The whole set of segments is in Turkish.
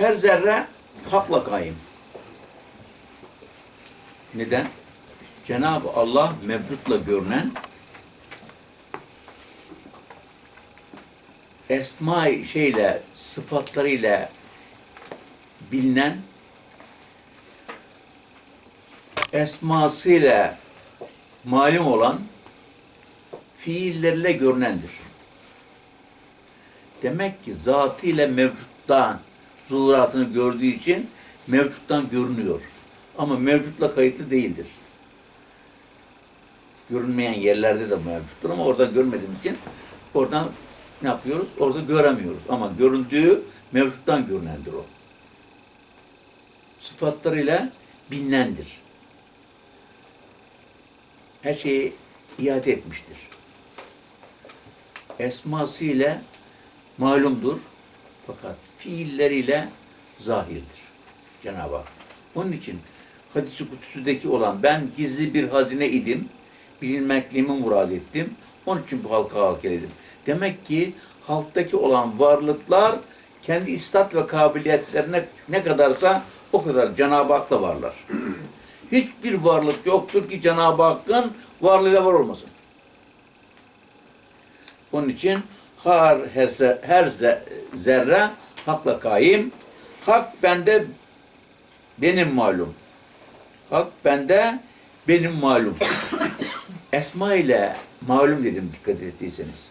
Her zerre hakla kaim. Neden? Cenab-ı Allah mevcutla görünen esma şeyle sıfatlarıyla bilinen esmasıyla malum olan fiillerle görünendir. Demek ki zatıyla mevcuttan zuhuratını gördüğü için mevcuttan görünüyor. Ama mevcutla kayıtlı değildir. Görünmeyen yerlerde de mevcuttur ama oradan görmediğimiz için oradan ne yapıyoruz? Orada göremiyoruz. Ama göründüğü mevcuttan görünendir o. Sıfatlarıyla bilinendir. Her şeyi iade etmiştir. Esması ile malumdur. Fakat fiilleriyle zahirdir. Cenab-ı Hak. Onun için hadis-i kutsudaki olan ben gizli bir hazine idim. Bilinmekliğimi murad ettim. Onun için bu halka halk eledim. Demek ki halktaki olan varlıklar kendi istat ve kabiliyetlerine ne kadarsa o kadar Cenab-ı Hak'la varlar. Hiçbir varlık yoktur ki Cenab-ı Hakk'ın varlığıyla var olmasın. Onun için her, her, her ze- zerre hakla kaim. Hak bende benim malum. Hak bende benim malum. Esma ile malum dedim dikkat ettiyseniz.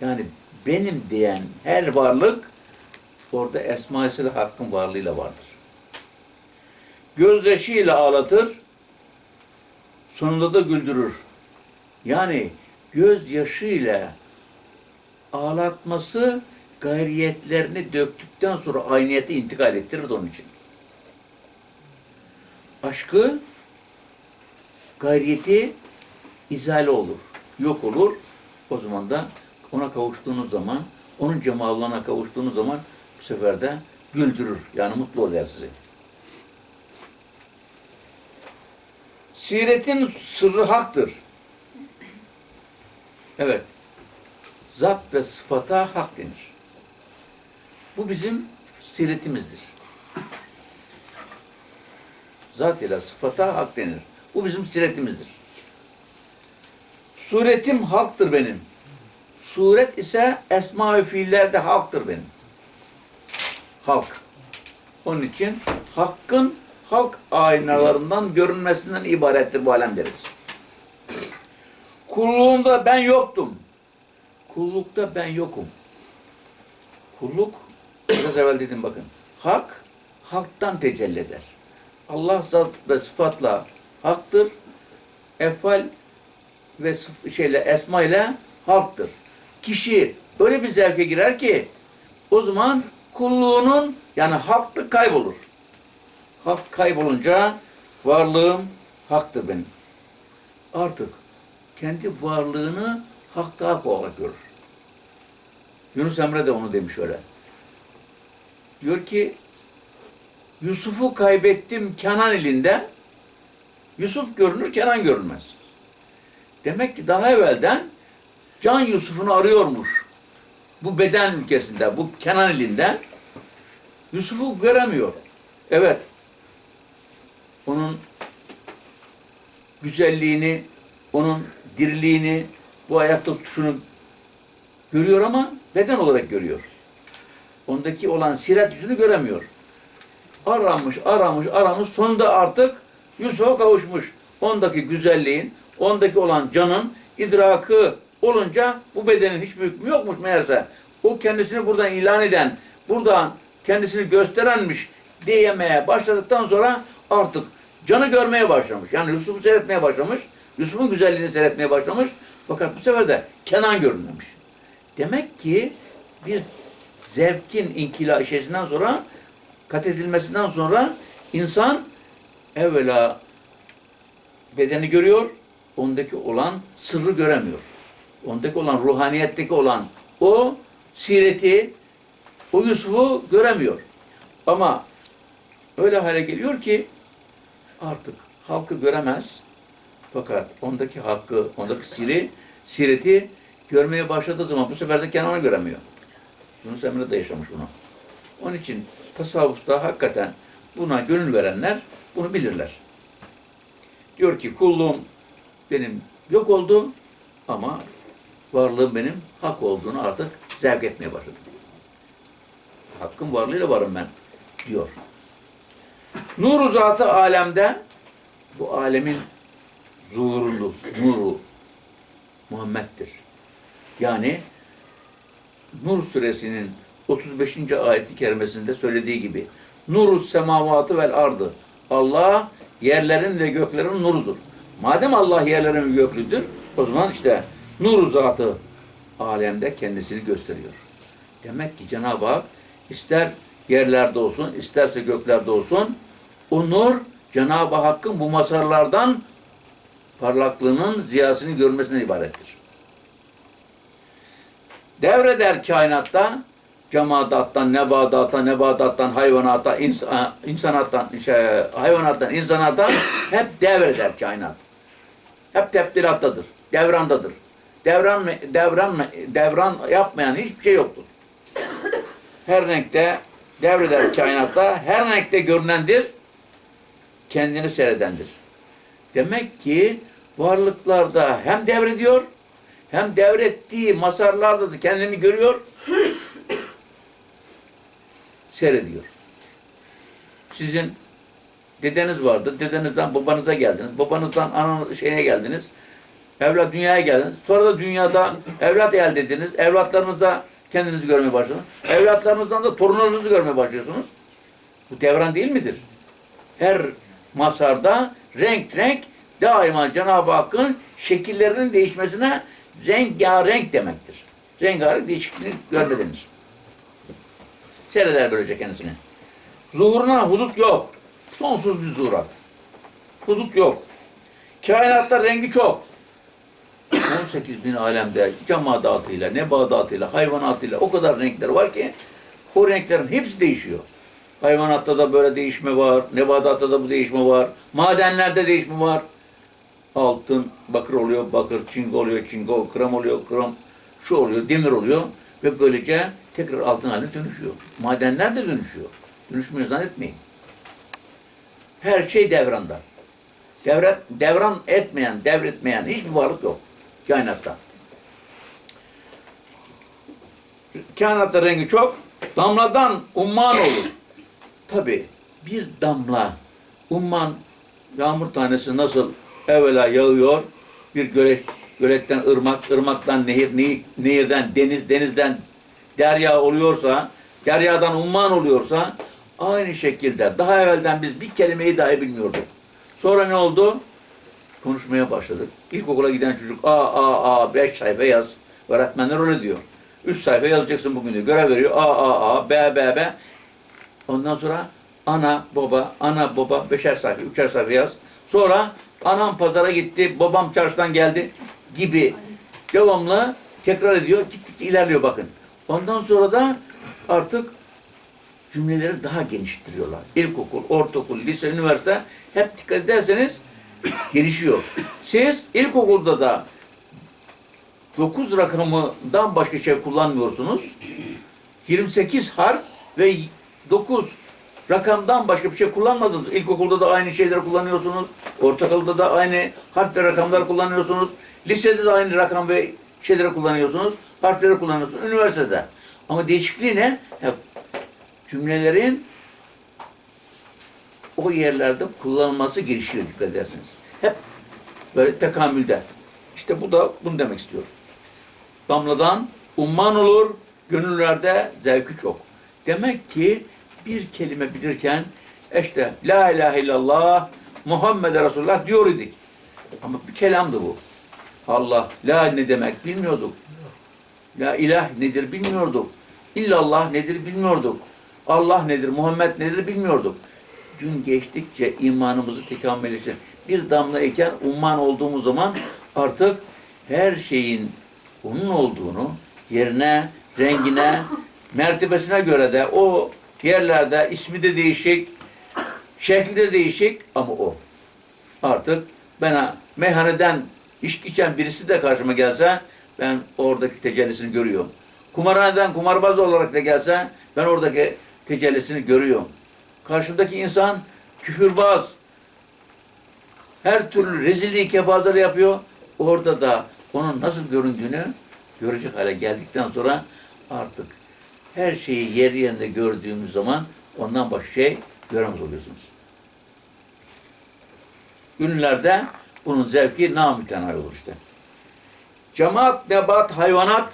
Yani benim diyen her varlık orada esma ile hakkın varlığıyla vardır. Gözyaşıyla ağlatır, sonunda da güldürür. Yani gözyaşıyla ağlatması gayriyetlerini döktükten sonra ayniyete intikal ettirir onun için. Aşkı gayriyeti izale olur, yok olur. O zaman da ona kavuştuğunuz zaman, onun cemalına kavuştuğunuz zaman bu sefer de güldürür. Yani mutlu eder sizi. Siretin sırrı haktır. Evet. Zat ve sıfata hak denir. Bu bizim siretimizdir. Zat ile sıfata hak denir. Bu bizim siretimizdir. Suretim haktır benim. Suret ise esma ve fiillerde halktır benim. Halk. Onun için hakkın halk aynalarından görünmesinden ibarettir bu alem deriz. Kulluğumda ben yoktum. Kullukta ben yokum. Kulluk, biraz evvel dedim bakın. Hak, haktan tecelli eder. Allah zat ve sıfatla haktır. Efal ve şeyle, esma ile haktır. Kişi öyle bir zevke girer ki o zaman kulluğunun yani haklık kaybolur. Hak kaybolunca varlığım haktır benim. Artık kendi varlığını hak olarak görür. Yunus Emre de onu demiş öyle. Diyor ki Yusuf'u kaybettim Kenan elinde. Yusuf görünür, Kenan görünmez. Demek ki daha evvelden Can Yusuf'unu arıyormuş. Bu beden ülkesinde, bu Kenan elinden. Yusuf'u göremiyor. Evet. Onun güzelliğini, onun diriliğini, bu ayakta tutuşunu görüyor ama beden olarak görüyor. Ondaki olan siret yüzünü göremiyor. Aramış, aramış, aramış. Sonunda artık Yusuf'a kavuşmuş. Ondaki güzelliğin, ondaki olan canın idrakı olunca bu bedenin hiçbir hükmü yokmuş meğerse. O kendisini buradan ilan eden, buradan kendisini gösterenmiş diyemeye başladıktan sonra artık canı görmeye başlamış. Yani Yusuf'u seyretmeye başlamış. Yusuf'un güzelliğini seyretmeye başlamış. Fakat bu sefer de Kenan görünmemiş. Demek ki bir zevkin inkila şeysinden sonra kat edilmesinden sonra insan evvela bedeni görüyor, ondaki olan sırrı göremiyor. Ondaki olan ruhaniyetteki olan o sireti, o Yusuf'u göremiyor. Ama öyle hale geliyor ki artık halkı göremez. Fakat ondaki hakkı, ondaki siri, sireti görmeye başladığı zaman bu sefer de Kenan'ı göremiyor. Yunus Emre de yaşamış bunu. Onun için tasavvufta hakikaten buna gönül verenler bunu bilirler. Diyor ki kulluğum benim yok oldu ama varlığım benim hak olduğunu artık zevk etmeye başladım. Hakkın varlığıyla varım ben diyor. Nuru zatı alemde bu alemin zuhurunu, nuru Muhammed'dir. Yani Nur suresinin 35. ayeti kerimesinde söylediği gibi Nuru semavatı vel ardı. Allah yerlerin ve göklerin nurudur. Madem Allah yerlerin ve göklüdür, o zaman işte nuru zatı alemde kendisini gösteriyor. Demek ki Cenab-ı Hak ister yerlerde olsun, isterse göklerde olsun, o nur Cenab-ı Hakk'ın bu masarlardan parlaklığının ziyasını görmesine ibarettir. Devreder kainatta cemadattan, nebadattan, nebadattan, hayvanata, insan, insanattan, şey, hayvanattan, insanattan hep devreder kainat. Hep tepdilattadır, devrandadır. Devran, devran, devran yapmayan hiçbir şey yoktur. Her renkte devreder kainatta, her renkte görünendir, kendini seyredendir. Demek ki varlıklarda hem devrediyor, hem devrettiği masarlarda da kendini görüyor, seyrediyor. Sizin dedeniz vardı, dedenizden babanıza geldiniz, babanızdan ananız şeyine geldiniz, evlat dünyaya geldiniz. Sonra da dünyada evlat elde ediniz, evlatlarınızda kendinizi görmeye başladınız. Evlatlarınızdan da torunlarınızı görmeye başlıyorsunuz. Bu devran değil midir? Her masarda renk renk daima Cenab-ı Hakk'ın şekillerinin değişmesine rengarenk demektir. Rengarenk değişikliğini görme denir. Seyreder böylece kendisini. Zuhuruna hudut yok. Sonsuz bir zuhurat. Hudut yok. Kainatta rengi çok. 18 bin alemde cemadatıyla, nebadatıyla, hayvanatıyla o kadar renkler var ki o renklerin hepsi değişiyor. Hayvanatta da böyle değişme var, nebadatta da bu değişme var, madenlerde değişme var. Altın bakır oluyor, bakır, çinko oluyor, çinko, krom oluyor, krom, şu oluyor, demir oluyor ve böylece tekrar altın haline dönüşüyor. Madenler de dönüşüyor. Dönüşmüyor zannetmeyin. Her şey devranda. Devret, devran etmeyen, devretmeyen hiçbir varlık yok kainatta. Kainatta rengi çok, damladan umman olur. Tabi bir damla, umman yağmur tanesi nasıl evvela yağıyor, bir gölet, göletten ırmak, ırmaktan nehir, nehir, nehirden deniz, denizden derya oluyorsa, deryadan umman oluyorsa, aynı şekilde daha evvelden biz bir kelimeyi dahi bilmiyorduk. Sonra ne oldu? Konuşmaya başladık. İlkokula giden çocuk A, A, A, beş sayfa yaz. Öğretmenler öyle diyor. Üç sayfa yazacaksın bugün diyor. Görev veriyor. A, A, A, B, B, B. Ondan sonra ana, baba, ana, baba, beşer sayfa, üçer sayfa yaz. Sonra anam pazara gitti, babam çarşıdan geldi gibi devamlı tekrar ediyor. Gittikçe ilerliyor bakın. Ondan sonra da artık cümleleri daha geliştiriyorlar. İlkokul, ortaokul, lise, üniversite hep dikkat ederseniz gelişiyor. Siz ilkokulda da 9 rakamından başka şey kullanmıyorsunuz. 28 harf ve 9 rakamdan başka bir şey kullanmadınız. İlkokulda da aynı şeyleri kullanıyorsunuz. Ortaokulda da aynı harf ve rakamları kullanıyorsunuz. Lisede de aynı rakam ve şeyleri kullanıyorsunuz. Harfleri kullanıyorsunuz. Üniversitede. Ama değişikliği ne? Hep cümlelerin o yerlerde kullanılması gelişiyor dikkat ederseniz. Hep böyle tekamülde. İşte bu da bunu demek istiyor. Damladan umman olur, gönüllerde zevki çok. Demek ki bir kelime bilirken işte La ilahe illallah Muhammed Resulullah diyor idik. Ama bir kelamdı bu. Allah, la ne demek bilmiyorduk. La ilah nedir bilmiyorduk. İllallah nedir bilmiyorduk. Allah nedir, Muhammed nedir bilmiyorduk. Gün geçtikçe imanımızı tekamülleştir. Bir damla eken umman olduğumuz zaman artık her şeyin onun olduğunu yerine, rengine, mertebesine göre de o yerlerde ismi de değişik, şekli de değişik ama o. Artık bana meyhaneden içki içen birisi de karşıma gelse ben oradaki tecellisini görüyorum. Kumarhaneden kumarbaz olarak da gelse ben oradaki tecellisini görüyor. Karşındaki insan küfürbaz, her türlü rezilliği kepazeleri yapıyor. Orada da onun nasıl göründüğünü görecek hale geldikten sonra artık her şeyi yer yerinde gördüğümüz zaman ondan başka şey göremez oluyorsunuz. Ünlülerde bunun zevki namütenayi olur işte. Cemaat, nebat, hayvanat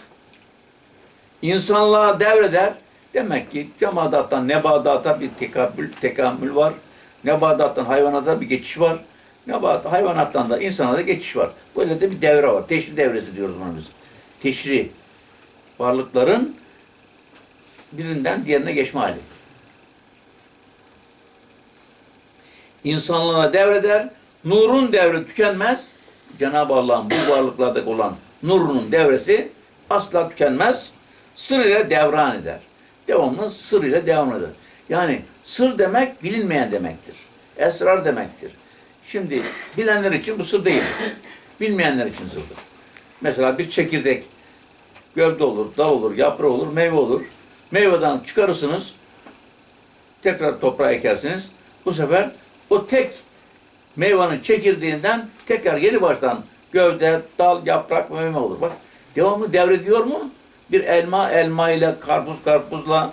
insanlığa devreder. Demek ki cemaattan nebadata bir tekabül, tekamül var. Nebadattan hayvanata bir geçiş var. Nebat, hayvanattan da insana da geçiş var. Böyle de bir devre var. Teşri devresi diyoruz buna biz. Teşri. Varlıkların birinden diğerine geçme hali. İnsanlığa devreder. Nurun devri tükenmez. Cenab-ı Allah'ın bu varlıklarda olan nurunun devresi asla tükenmez. Sır ile devran eder. Devamlı sır ile devam eder. Yani sır demek bilinmeyen demektir. Esrar demektir. Şimdi bilenler için bu sır değildir. Bilmeyenler için sırdır. Mesela bir çekirdek gövde olur, dal olur, yaprağı olur, meyve olur. Meyveden çıkarırsınız, tekrar toprağa ekersiniz. Bu sefer o tek meyvanın çekirdeğinden tekrar yeni baştan gövde, dal, yaprak, meyve olur. Bak devamlı devrediyor mu? Bir elma elma ile, karpuz karpuzla,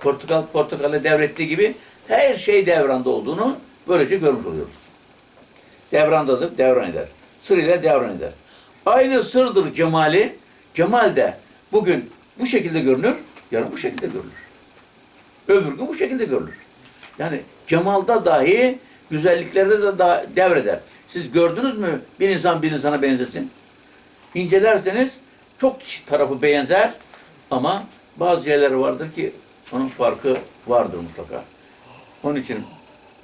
portakal portakalla devrettiği gibi her şey devranda olduğunu böylece görmüş oluyoruz. Devrandadır, devran eder. Sır ile devran eder. Aynı sırdır cemali. Cemal de bugün bu şekilde görünür, yarın bu şekilde görülür. Öbür gün bu şekilde görülür. Yani cemalda dahi güzelliklerde de daha devreder. Siz gördünüz mü bir insan bir insana benzesin? İncelerseniz çok tarafı benzer ama bazı yerleri vardır ki onun farkı vardır mutlaka. Onun için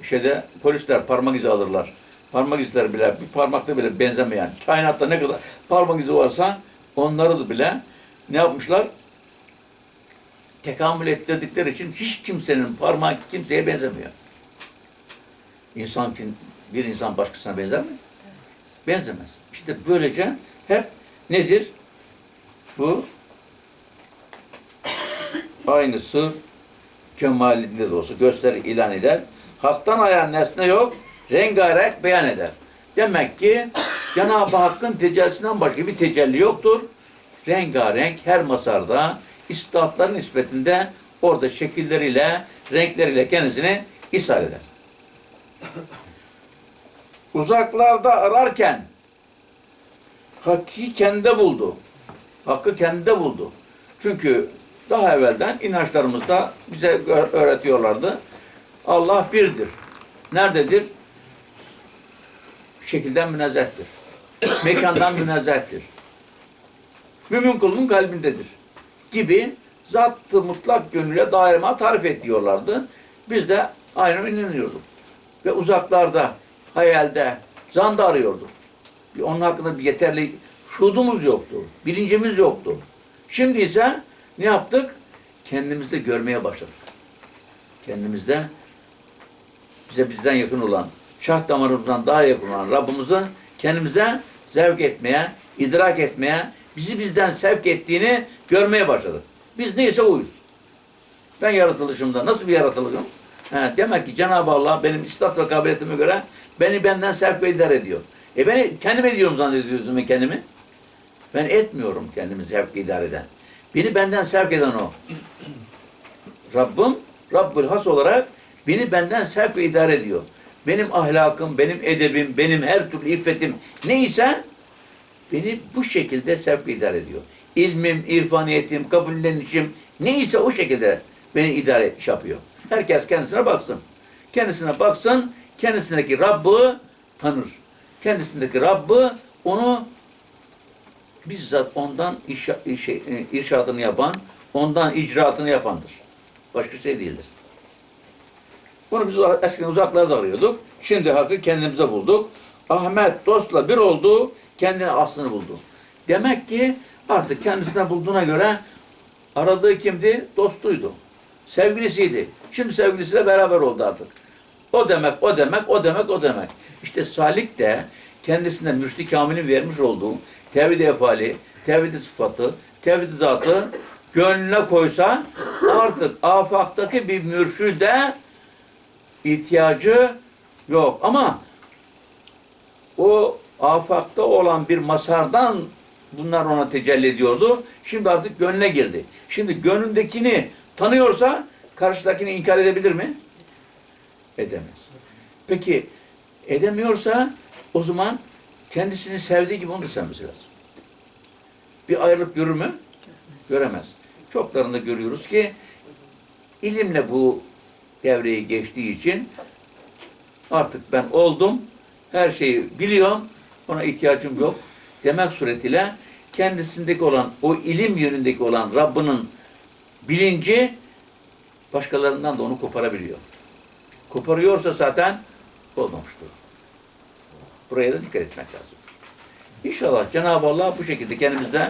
şeyde polisler parmak izi alırlar. Parmak izleri bile bir parmakta bile benzemeyen. Kainatta ne kadar parmak izi varsa onları da bile ne yapmışlar? Tekamül ettirdikleri için hiç kimsenin parmağı kimseye benzemiyor. İnsan için bir insan başkasına benzer mi? Benzemez. İşte böylece hep nedir? Bu aynı sır cemalinde de olsa gösterir, ilan eder. Haktan ayan nesne yok, rengarenk beyan eder. Demek ki Cenab-ı Hakk'ın tecellisinden başka bir tecelli yoktur. Rengarenk her masarda, istihatların nispetinde orada şekilleriyle, renkleriyle kendisini ishal eder. Uzaklarda ararken Hakkı kendinde buldu. Hakkı kendinde buldu. Çünkü daha evvelden inançlarımızda bize öğretiyorlardı. Allah birdir. Nerededir? Şekilden münezzehtir. Mekandan münezzehtir. Mümin kulun kalbindedir. Gibi zat-ı mutlak gönüle daima tarif et diyorlardı. Biz de aynen inanıyorduk. Ve uzaklarda, hayalde, zanda arıyorduk. Onun hakkında bir yeterli şuudumuz yoktu. Bilincimiz yoktu. Şimdi ise ne yaptık? Kendimizde görmeye başladık. Kendimizde bize bizden yakın olan, şah damarımızdan daha yakın olan Rabbimizi kendimize zevk etmeye, idrak etmeye, bizi bizden sevk ettiğini görmeye başladık. Biz neyse oyuz. Ben yaratılışımda nasıl bir yaratılışım? He, demek ki Cenab-ı Allah benim istat ve kabiliyetime göre beni benden sevk ve idare ediyor. E beni kendim ediyorum zannediyordum ben kendimi. Ben etmiyorum kendimi sevk idare eden. Beni benden sevk eden o. Rabbim, Rabbül Has olarak beni benden sevk ve idare ediyor. Benim ahlakım, benim edebim, benim her türlü iffetim neyse beni bu şekilde sevk idare ediyor. İlmim, irfaniyetim, kabullenişim neyse o şekilde beni idare etmiş yapıyor. Herkes kendisine baksın. Kendisine baksın, kendisindeki Rabb'ı tanır. Kendisindeki Rabb'ı onu bizzat ondan şey, e, irşadını yapan, ondan icraatını yapandır. Başka şey değildir. Bunu biz eskiden uzaklarda arıyorduk. Şimdi hakkı kendimize bulduk. Ahmet dostla bir oldu, kendine aslını buldu. Demek ki artık kendisine bulduğuna göre aradığı kimdi? Dostuydu. Sevgilisiydi. Şimdi sevgilisiyle beraber oldu artık. O demek, o demek, o demek, o demek. İşte Salik de kendisine Müşri Kamil'in vermiş olduğu tevhid-i efali, tevhid-i sıfatı, tevhid-i zatı gönlüne koysa artık afaktaki bir mürşide ihtiyacı yok. Ama o afakta olan bir masardan bunlar ona tecelli ediyordu. Şimdi artık gönlüne girdi. Şimdi gönlündekini tanıyorsa karşıdakini inkar edebilir mi? Edemez. Peki edemiyorsa o zaman kendisini sevdiği gibi onu da sevmesi lazım. Bir ayrılık görür mü? Göremez. Çoklarında görüyoruz ki ilimle bu devreyi geçtiği için artık ben oldum, her şeyi biliyorum, ona ihtiyacım yok demek suretiyle kendisindeki olan, o ilim yönündeki olan Rabbinin bilinci başkalarından da onu koparabiliyor. Koparıyorsa zaten olmamıştır. Buraya da dikkat etmek lazım. İnşallah Cenab-ı Allah bu şekilde kendimizde